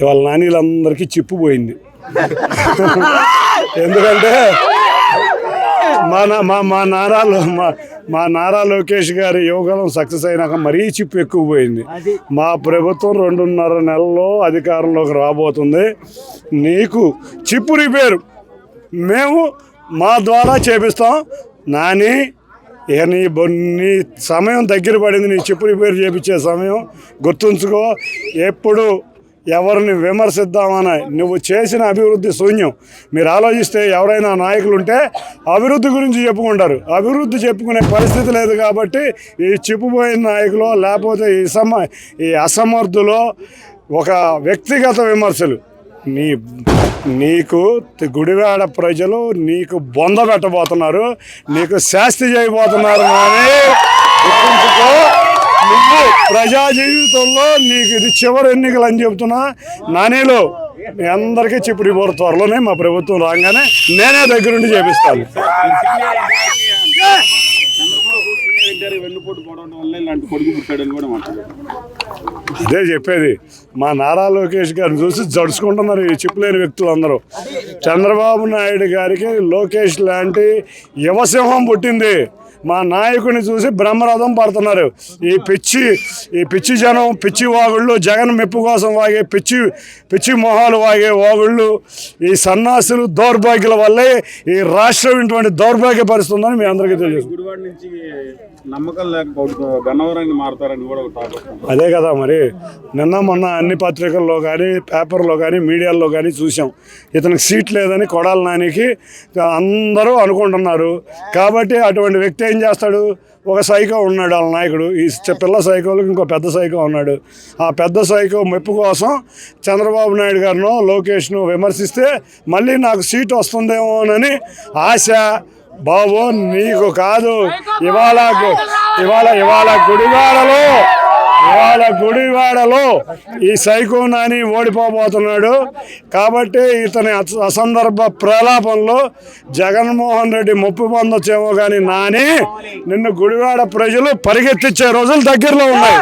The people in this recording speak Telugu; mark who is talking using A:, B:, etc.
A: ఇవాళ నానీలందరికీ చిప్పు పోయింది. ఎందుకంటే మా నా- మా మా నారాలో మా మా నారా లోకేష్ గారి యోగం సక్సెస్ అయినాక మరీ చిప్పు ఎక్కువ పోయింది. మా ప్రభుత్వం రెండున్నర నెలల్లో అధికారంలోకి రాబోతుంది. నీకు చిప్పు రిపేరు. మేము మా ద్వారా చేపిస్తాం. నాని ఇక నీ బొ- నీ సమయం దగ్గర పడింది. నీ చిప్పు రిపేర్ చేపించే సమయం గుర్తుంచుకో. ఎప్పుడు ఎవరిని విమర్శిద్దామని నువ్వు చేసిన అభివృద్ధి శూన్యం. మీరు ఆలోచిస్తే ఎవరైనా నాయకులు ఉంటే అభివృద్ధి గురించి చెప్పుకుంటారు. అభివృద్ధి చెప్పుకునే పరిస్థితి లేదు కాబట్టి ఈ చిప్పుపోయిన నాయకులు లేకపోతే ఈ సమ ఈ అసమర్థులో ఒక వ్యక్తిగత విమర్శలు. నీ నీకు గుడివాడ ప్రజలు నీకు బొంద పెట్టబోతున్నారు. నీకు శాస్తి చేయబోతున్నారు కానీ గుర్తుంచుకో. నువ్వు ప్రజా జీవితంలో నీకు ఇది చివరి ఎన్నికలు అని చెబుతున్నా నానేలో మీ అందరికీ చిప్పుడు పోరు త్వరలోనే మా ప్రభుత్వం రాగానే నేనే దగ్గరుండి చేపిస్తాను. ఇదే చెప్పేది. మా నారా లోకేష్ గారిని చూసి జడుచుకుంటున్నారు ఈ చెప్పలేని వ్యక్తులు అందరూ చంద్రబాబు నాయుడు గారికి లోకేష్ లాంటి యువసింహం పుట్టింది. మా నాయకుని చూసి బ్రహ్మరథం పడుతున్నారు. ఈ పిచ్చి ఈ పిచ్చి జనం పిచ్చి వాగుళ్ళు జగన్ మెప్పు కోసం వాగే పిచ్చి పిచ్చి మొహాలు వాగే వాగుళ్ళు ఈ సన్నాసులు దౌర్భాగ్యుల వల్లే ఈ రాష్ట్రం ఇటువంటి దౌర్భాగ్యపరుస్తుందని మీ అందరికీ తెలియదు. అదే కదా మరి. నిన్న మొన్న అన్ని పత్రికల్లో కానీ పేపర్లో కానీ మీడియాల్లో కానీ చూసాం ఇతనికి సీట్ లేదని కొడాల నానికి అందరూ అనుకుంటున్నారు. కాబట్టి అటువంటి వ్యక్తి ఏం చేస్తాడు? ఒక సైకో ఉన్నాడు వాళ్ళ నాయకుడు. ఈ పిల్ల సైకోలకు ఇంకో పెద్ద సైకో ఉన్నాడు. ఆ పెద్ద సైకో మెప్పు కోసం చంద్రబాబు నాయుడు గారినో లోకేష్ను విమర్శిస్తే మళ్ళీ నాకు సీట్ వస్తుందేమోనని ఆశ. బాబు నీకు కాదు. ఇవాళ ఇవాళ ఇవాళ గుడివాడలో వాళ్ళ గుడివాడలో ఈ సైకో నాని ఓడిపోబోతున్నాడు. కాబట్టి ఇతని అస- అసందర్భ ప్రలాపంలో జగన్మోహన్ రెడ్డి ముప్పు పొందొచ్చేమో కానీ నాని నిన్ను గుడివాడ ప్రజలు పరిగెత్తించే రోజులు దగ్గరలో ఉన్నాయి.